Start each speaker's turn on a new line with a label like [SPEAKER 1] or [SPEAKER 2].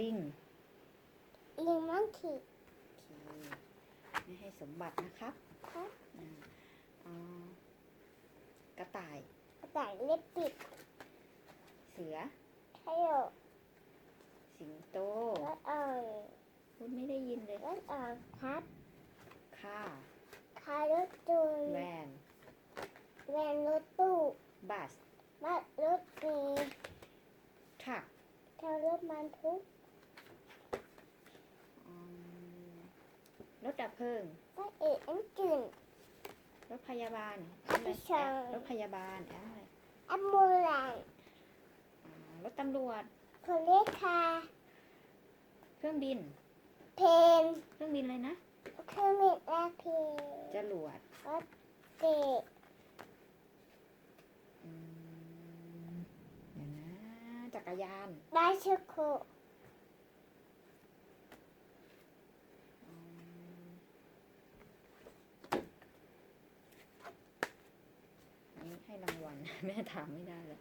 [SPEAKER 1] ลิง
[SPEAKER 2] ลิงมังคี
[SPEAKER 1] โอเคไม่ให้สมบัตินะครับ
[SPEAKER 2] ครับ
[SPEAKER 1] อ่าอ่ากระต่าย
[SPEAKER 2] กระต่ายเล็บปิด
[SPEAKER 1] เสือ
[SPEAKER 2] ไทโย
[SPEAKER 1] สิงโต
[SPEAKER 2] รถอ่อน
[SPEAKER 1] พูดไม่ได้ยินเลย
[SPEAKER 2] รถอ่อนครับ
[SPEAKER 1] ค่า
[SPEAKER 2] คารถจูน
[SPEAKER 1] แวน
[SPEAKER 2] แวนรถตู้
[SPEAKER 1] บัส
[SPEAKER 2] บัสรถเมล์
[SPEAKER 1] ทรัค
[SPEAKER 2] เทารถบรรทุก
[SPEAKER 1] อืม รถดับเพลิง
[SPEAKER 2] รถเอกอันจืน
[SPEAKER 1] รถพยาบาลอะไร
[SPEAKER 2] ไม่ใช่
[SPEAKER 1] รถพยาบาลอะไร
[SPEAKER 2] อัมบูแลน
[SPEAKER 1] อ่ารถตำรวจ
[SPEAKER 2] โพเลคา
[SPEAKER 1] เครื่องบิน
[SPEAKER 2] เพน
[SPEAKER 1] เครื่องบินอะไรนะ
[SPEAKER 2] เครื่องบินแอร์เพน
[SPEAKER 1] จรวด
[SPEAKER 2] รถเตะ
[SPEAKER 1] อืมเดี๋ยวนะจักรยาน
[SPEAKER 2] ไบเชโค
[SPEAKER 1] อืมอันนี้ ให้รางวัล แม่ถามไม่ได้เลย